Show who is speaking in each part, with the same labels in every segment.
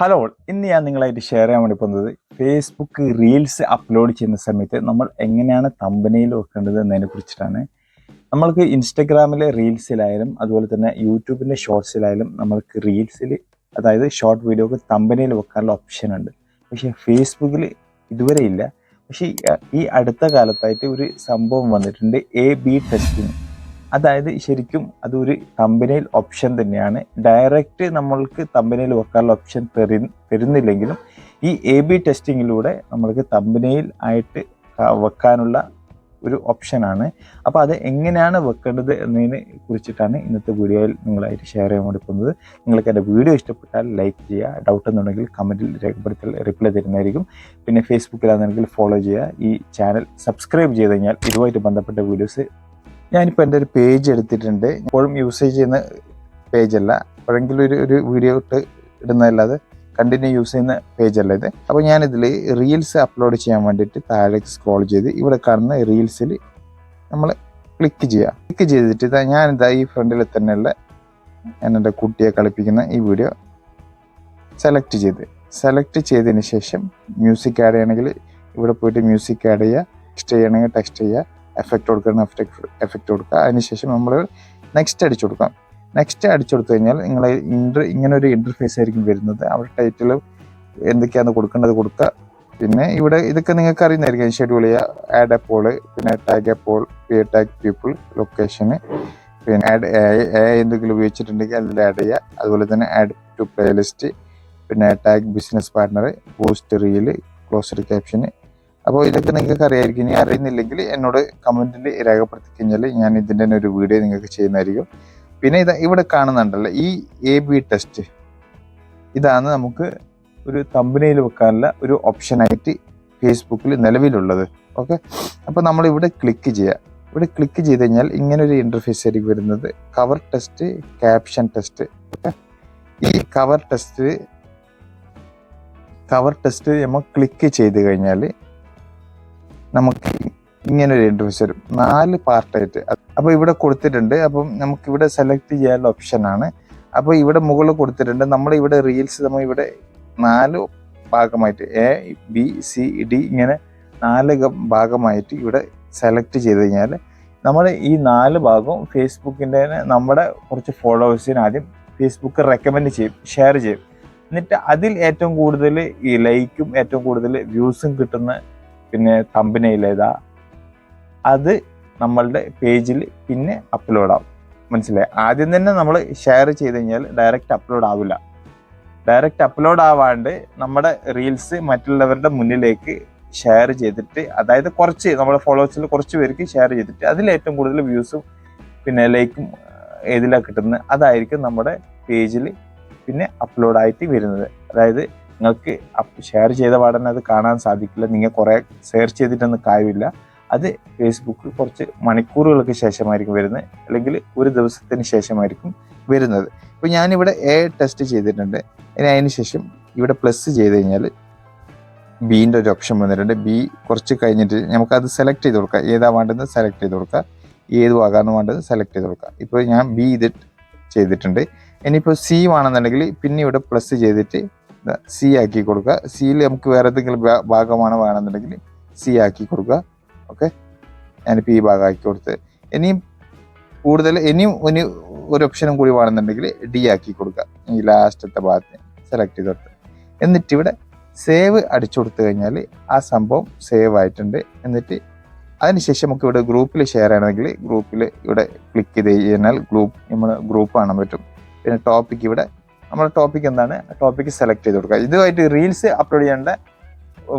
Speaker 1: Hello ഇന്ന് ഞാൻ നിങ്ങളായിട്ട് ഷെയർ ചെയ്യാൻ വേണ്ടി പോകുന്നത് ഫേസ്ബുക്ക് റീൽസ് അപ്ലോഡ് ചെയ്യുന്ന സമയത്ത് നമ്മൾ എങ്ങനെയാണ് തമ്പനയിൽ വെക്കേണ്ടത് എന്നതിനെ കുറിച്ചിട്ടാണ്. നമ്മൾക്ക് ഇൻസ്റ്റഗ്രാമിലെ റീൽസിലായാലും അതുപോലെ തന്നെ യൂട്യൂബിന്റെ ഷോർട്സിലായാലും നമ്മൾക്ക് റീൽസിൽ അതായത് ഷോർട്ട് വീഡിയോക്ക് തമ്പനയിൽ വെക്കാനുള്ള ഓപ്ഷൻ ഉണ്ട്. പക്ഷേ ഫേസ്ബുക്കിൽ ഇതുവരെ ഇല്ല. പക്ഷേ ഈ- അടുത്ത കാലത്തായിട്ട് ഒരു സംഭവം വന്നിട്ടുണ്ട് എ ബി ടെസ്റ്റിംഗ് അതായത് ശരിക്കും അതൊരു തമ്പനയിൽ ഓപ്ഷൻ തന്നെയാണ്. ഡയറക്റ്റ് നമ്മൾക്ക് തമ്പനയിൽ വെക്കാനുള്ള ഓപ്ഷൻ തരു തരുന്നില്ലെങ്കിലും ഈ എ ബി ടെസ്റ്റിങ്ങിലൂടെ നമ്മൾക്ക് തമ്പനയിൽ ആയിട്ട് വെക്കാനുള്ള ഒരു ഓപ്ഷനാണ് അപ്പോൾ അത് എങ്ങനെയാണ് വെക്കേണ്ടത് എന്നതിനെ കുറിച്ചിട്ടാണ് ഇന്നത്തെ വീഡിയോയിൽ നിങ്ങളായിട്ട് ഷെയർ ചെയ്യാൻ വേണ്ടി പോകുന്നത്. നിങ്ങൾക്ക് എന്റെ വീഡിയോ ഇഷ്ടപ്പെട്ടാൽ ലൈക്ക് ചെയ്യുക. ഡൗട്ട് എന്നുണ്ടെങ്കിൽ കമന്റിൽ രേഖപ്പെടുത്തൽ റിപ്ലൈ തരുന്നതായിരിക്കും. പിന്നെ ഫേസ്ബുക്കിലാണെന്നുണ്ടെങ്കിൽ ഫോളോ ചെയ്യുക. ഈ ചാനൽ സബ്സ്ക്രൈബ് ചെയ്ത് കഴിഞ്ഞാൽ ഇതുമായിട്ട് ബന്ധപ്പെട്ട വീഡിയോസ് ഞാനിപ്പോൾ എന്റെ ഒരു പേജ് എടുത്തിട്ടുണ്ട്. ഇപ്പോഴും യൂസേജ് ചെയ്യുന്ന പേജല്ല എപ്പോഴെങ്കിലും ഒരു ഒരു വീഡിയോ ഇട്ട് ഇടുന്നതല്ലാതെ കണ്ടിന്യൂ യൂസ് ചെയ്യുന്ന പേജല്ല ഇത്. അപ്പോൾ ഞാനിതിൽ റീൽസ് അപ്ലോഡ് ചെയ്യാൻ വേണ്ടിയിട്ട് താഴേക്ക് സ്ക്രോൾ ചെയ്ത് ഇവിടെ കാണുന്ന റീൽസിൽ നമ്മൾ ക്ലിക്ക് ചെയ്യുക. ക്ലിക്ക് ചെയ്തിട്ട് ഇതാ ഞാനിതാ ഈ ഫ്രണ്ടിൽ തന്നെയുള്ള ഞാൻ എന്റെ കുട്ടിയെ കളിപ്പിക്കുന്ന ഈ വീഡിയോ സെലക്ട് ചെയ്ത്. സെലക്ട് ചെയ്തതിന് ശേഷം മ്യൂസിക് ആഡ് ചെയ്യണമെങ്കിൽ ഇവിടെ പോയിട്ട് മ്യൂസിക് ആഡ് ചെയ്യുക ടെക്സ്റ്റ് ചെയ്യണമെങ്കിൽ ടെക്സ്റ്റ് ചെയ്യുക. എഫക്റ്റ് കൊടുക്കണം എഫക്റ്റ് എഫക്റ്റ് കൊടുക്കുക. അതിനുശേഷം നമ്മൾ നെക്സ്റ്റ് അടിച്ചു കൊടുക്കാം നെക്സ്റ്റ് അടിച്ചു കൊടുത്തു കഴിഞ്ഞാൽ നിങ്ങൾ ഇന്റർ ഇങ്ങനെ ഒരു ഇന്റർഫേസ് ആയിരിക്കും വരുന്നത്. അവിടെ ടൈറ്റിൽ എന്തൊക്കെയാണ് കൊടുക്കേണ്ടത് കൊടുക്കുക. പിന്നെ ഇവിടെ ഇതൊക്കെ നിങ്ങൾക്ക് അറിയുന്നതായിരിക്കും. ഷെഡ്യൂൾ ചെയ്യുക ആഡ് അപ്പോൾ പിന്നെ ടാഗ് അപ്പോൾ ടാഗ് പീപ്പിൾ ലൊക്കേഷന് പിന്നെ ആഡ് എന്തെങ്കിലും ഉപയോഗിച്ചിട്ടുണ്ടെങ്കിൽ അതിൽ ആഡ് ചെയ്യുക. അതുപോലെ തന്നെ ആഡ് ടു പ്ലേലിസ്റ്റ് പിന്നെ tag business partner post reel closed ക്യാപ്ഷന് അപ്പോൾ ഇതൊക്കെ നിങ്ങൾക്ക് അറിയായിരിക്കും. ഇനി അറിയുന്നില്ലെങ്കിൽ എന്നോട് കമന്റിൽ രേഖപ്പെടുത്തി കഴിഞ്ഞാൽ ഞാൻ ഇതിന്റെ തന്നെ ഒരു വീഡിയോ നിങ്ങൾക്ക് ചെയ്യുന്നതായിരിക്കും. പിന്നെ ഇത് ഇവിടെ കാണുന്നുണ്ടല്ലോ ഈ എ ബി ടെസ്റ്റ് ഇതാണ് നമുക്ക് ഒരു തമ്പനയിൽ വെക്കാനുള്ള ഒരു ഓപ്ഷനായിട്ട് ഫേസ്ബുക്കിൽ നിലവിലുള്ളത്. ഓക്കെ അപ്പോൾ നമ്മൾ ഇവിടെ ക്ലിക്ക് ചെയ്യുക ഇവിടെ ക്ലിക്ക് ചെയ്ത് കഴിഞ്ഞാൽ ഇങ്ങനെ ഒരു ഇന്റർഫേസ് ആയിരിക്കും വരുന്നത്. Cover test caption test okay ഈ കവർ ടെസ്റ്റ് കവർ ടെസ്റ്റ് നമ്മൾ ക്ലിക്ക് ചെയ്ത് കഴിഞ്ഞാൽ നമുക്ക് ഇങ്ങനെ ഒരു ഇന്റർവ്യൂസ് വരും. നാല് പാർട്ടായിട്ട് അപ്പോൾ ഇവിടെ കൊടുത്തിട്ടുണ്ട്. അപ്പം നമുക്ക് ഇവിടെ സെലക്ട് ചെയ്യാനുള്ള ഓപ്ഷനാണ് അപ്പോൾ ഇവിടെ മുകളിൽ കൊടുത്തിട്ടുണ്ട്. നമ്മൾ ഇവിടെ റീൽസ് നമ്മൾ ഇവിടെ നാല് ഭാഗമായിട്ട് എ ബി സി ഡി ഇങ്ങനെ നാല് ഭാഗമായിട്ട് ഇവിടെ സെലക്ട് ചെയ്ത് കഴിഞ്ഞാൽ നമ്മൾ ഈ നാല് ഭാഗവും ഫേസ്ബുക്കിന്റെ നമ്മുടെ കുറച്ച് ഫോളോവേഴ്സിന് ആദ്യം ഫേസ്ബുക്ക് റെക്കമെൻഡ് ചെയ്യും ഷെയർ ചെയ്യും. എന്നിട്ട് അതിൽ ഏറ്റവും കൂടുതൽ ഈ ലൈക്കും ഏറ്റവും കൂടുതൽ വ്യൂസും കിട്ടുന്ന പിന്നെ തമ്പനയിൽ ഏതാ അത് നമ്മളുടെ പേജിൽ പിന്നെ അപ്ലോഡ് ആവും. മനസ്സിലായി? ആദ്യം തന്നെ നമ്മൾ ഷെയർ ചെയ്ത് കഴിഞ്ഞാൽ ഡയറക്റ്റ് അപ്ലോഡ് ആവില്ല. ഡയറക്റ്റ് അപ്ലോഡ് ആവാണ്ട് നമ്മുടെ റീൽസ് മറ്റുള്ളവരുടെ മുന്നിലേക്ക് ഷെയർ ചെയ്തിട്ട് അതായത് കുറച്ച് നമ്മുടെ ഫോളോവേഴ്സിൽ കുറച്ച് പേർക്ക് ഷെയർ ചെയ്തിട്ട് അതിൽ ഏറ്റവും കൂടുതൽ വ്യൂസും പിന്നെ ലൈക്കും ഏതിലാണ് കിട്ടുന്നത്? അതായിരിക്കും നമ്മുടെ പേജിൽ പിന്നെ അപ്ലോഡ് ആയിട്ട് വരുന്നത്. അതായത് നിങ്ങൾക്ക് ഷെയർ ചെയ്ത പാടന്നെ അത് കാണാൻ സാധിക്കില്ല. നിങ്ങൾ കുറേ സെർച്ച് ചെയ്തിട്ടൊന്നും കാര്യമില്ല. അത് ഫേസ്ബുക്ക് കുറച്ച് മണിക്കൂറുകൾക്ക് ശേഷമായിരിക്കും വരുന്നത്. അല്ലെങ്കിൽ ഒരു ദിവസത്തിന് ശേഷമായിരിക്കും വരുന്നത്. ഇപ്പോൾ ഞാനിവിടെ എ ടെസ്റ്റ് ചെയ്തിട്ടുണ്ട്. ഇനി അതിന് ശേഷം ഇവിടെ പ്ലസ് ചെയ്ത് കഴിഞ്ഞാൽ ബീന്റെ ഒരു ഓപ്ഷൻ വന്നിട്ടുണ്ട്. ബി കുറച്ച് കഴിഞ്ഞിട്ട് നമുക്കത് സെലക്ട് ചെയ്ത് കൊടുക്കാം. ഏതാ വേണ്ടത് സെലക്ട് ചെയ്ത് കൊടുക്കുക ഏത് ഭാഗമാണ് വേണ്ടത് സെലക്ട് ചെയ്ത് കൊടുക്കുക ഇപ്പോൾ ഞാൻ ബി ഇത് ചെയ്തിട്ടുണ്ട്. ഇനിയിപ്പോൾ സി വേണമെന്നുണ്ടെങ്കിൽ പിന്നെ ഇവിടെ പ്ലസ് ചെയ്തിട്ട് സി ആക്കി കൊടുക്കുക. സിയിൽ നമുക്ക് വേറെ എന്തെങ്കിലും ഭാഗമാണ് വേണമെന്നുണ്ടെങ്കിൽ സി ആക്കി കൊടുക്കുക. ഓക്കെ ഞാനിപ്പോൾ ഈ ഭാഗം ആക്കി കൊടുത്ത്. ഇനിയും കൂടുതൽ ഇനിയും ഇനി ഒരു ഓപ്ഷനും കൂടി വേണമെന്നുണ്ടെങ്കിൽ ഡി ആക്കി കൊടുക്കുക. ഈ ലാസ്റ്റത്തെ ഭാഗത്ത് സെലക്ട് ചെയ്ത് കൊടുത്ത്. എന്നിട്ട് ഇവിടെ സേവ് അടിച്ചു കൊടുത്തു കഴിഞ്ഞാൽ ആ സംഭവം സേവ് ആയിട്ടുണ്ട്. എന്നിട്ട് അതിനുശേഷം നമുക്ക് ഇവിടെ ഗ്രൂപ്പിൽ ഷെയർ ചെയ്യണമെങ്കിൽ ഗ്രൂപ്പിൽ ഇവിടെ ക്ലിക്ക് ചെയ്ത് കഴിഞ്ഞാൽ ഗ്രൂപ്പ് നമ്മൾ ഗ്രൂപ്പ് കാണാൻ പറ്റും. പിന്നെ ടോപ്പിക്ക് ഇവിടെ നമ്മുടെ ടോപ്പിക് എന്താണ്? ടോപ്പിക് സെലക്ട് ചെയ്ത് കൊടുക്കുക. ഇതുമായിട്ട് റീൽസ് അപ്ലോഡ് ചെയ്യേണ്ട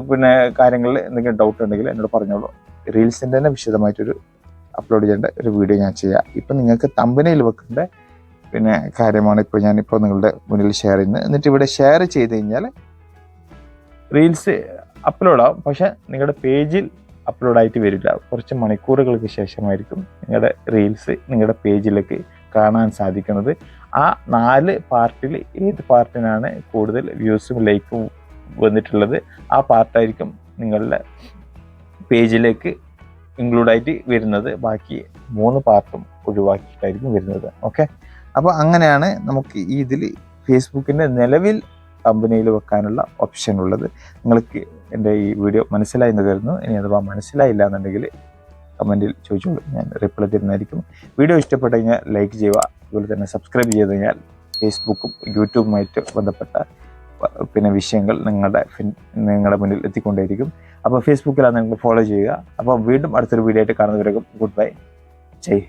Speaker 1: പിന്നെ കാര്യങ്ങളിൽ എന്തെങ്കിലും ഡൗട്ട് ഉണ്ടെങ്കിൽ എന്നോട് പറഞ്ഞോളൂ. റീൽസിന്റെ തന്നെ വിശദമായിട്ടൊരു അപ്ലോഡ് ചെയ്യേണ്ട ഒരു വീഡിയോ ഞാൻ ചെയ്യാം. ഇപ്പം നിങ്ങൾക്ക് തമ്പനയിൽ വെക്കേണ്ട പിന്നെ കാര്യമാണ് ഇപ്പോൾ ഞാനിപ്പോൾ നിങ്ങളുടെ മുന്നിൽ ഷെയർ ചെയ്യുന്നത്. എന്നിട്ട് ഇവിടെ ഷെയർ ചെയ്ത് കഴിഞ്ഞാൽ റീൽസ് അപ്ലോഡ് ആവും. പക്ഷെ നിങ്ങളുടെ പേജിൽ അപ്ലോഡായിട്ട് വരില്ല. കുറച്ച് മണിക്കൂറുകൾക്ക് ശേഷമായിരിക്കും നിങ്ങളുടെ റീൽസ് നിങ്ങളുടെ പേജിലേക്ക് കാണാൻ സാധിക്കുന്നത്. ആ നാല് പാർട്ടിയിൽ ഏത് പാർട്ടിനാണ് കൂടുതൽ വ്യൂസും ലൈക്കും വന്നിട്ടുള്ളത്? ആ പാർട്ടായിരിക്കും നിങ്ങളുടെ പേജിലേക്ക് ഇൻക്ലൂഡായിട്ട് വരുന്നത്. ബാക്കി മൂന്ന് പാർട്ടും ഒഴിവാക്കിയിട്ടായിരിക്കും വരുന്നത്. ഓക്കെ? അപ്പോൾ അങ്ങനെയാണ് നമുക്ക് ഈ ഇതിൽ ഫേസ്ബുക്കിന്റെ നിലവിൽ കമ്പനിയിൽ വെക്കാനുള്ള ഓപ്ഷൻ ഉള്ളത്. നിങ്ങൾക്ക് എന്റെ ഈ വീഡിയോ മനസ്സിലായി എന്ന് കരുതുന്നു. ഇനി അഥവാ മനസ്സിലായില്ല എന്നുണ്ടെങ്കിൽ കമന്റിൽ ചോദിച്ചോളൂ. ഞാൻ റിപ്ലൈ തരുന്നതായിരിക്കും. വീഡിയോ ഇഷ്ടപ്പെട്ടു കഴിഞ്ഞാൽ ലൈക്ക് ചെയ്യുക. അതുപോലെ തന്നെ സബ്സ്ക്രൈബ് ചെയ്ത് കഴിഞ്ഞാൽ ഫേസ്ബുക്കും യൂട്യൂബുമായിട്ട് ബന്ധപ്പെട്ട പിന്നെ വിഷയങ്ങൾ നിങ്ങളുടെ നിങ്ങളുടെ മുന്നിൽ എത്തിക്കൊണ്ടേയിരിക്കും. അപ്പോൾ ഫേസ്ബുക്കിലാണ് നിങ്ങൾ ഫോളോ ചെയ്യുക. അപ്പോൾ വീണ്ടും അടുത്തൊരു വീഡിയോ ആയിട്ട് കാണുന്നവരേക്കും ഗുഡ് ബൈ. ജയ്.